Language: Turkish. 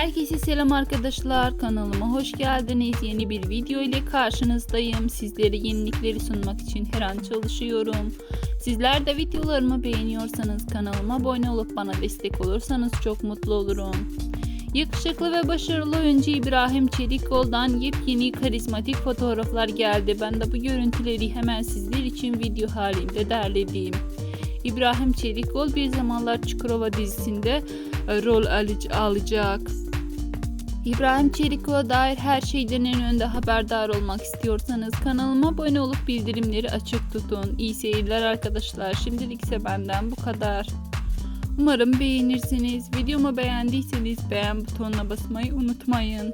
Herkese selam arkadaşlar. Kanalıma hoş geldiniz. Yeni bir video ile karşınızdayım. Sizlere yenilikleri sunmak için her an çalışıyorum. Sizler de videolarımı beğeniyorsanız kanalıma abone olup bana destek olursanız çok mutlu olurum. Yakışıklı ve başarılı oyuncu İbrahim Çelikol'dan yepyeni karizmatik fotoğraflar geldi. Ben de bu görüntüleri hemen sizler için video halinde derledim. İbrahim Çelikol bir zamanlar Çukurova dizisinde e, rol alacak. İbrahim Çelikol'a dair her şeyden en önde haberdar olmak istiyorsanız kanalıma abone olup bildirimleri açık tutun. İyi seyirler arkadaşlar. Şimdilik ise benden bu kadar. Umarım beğenirsiniz. Videomu beğendiyseniz beğen butonuna basmayı unutmayın.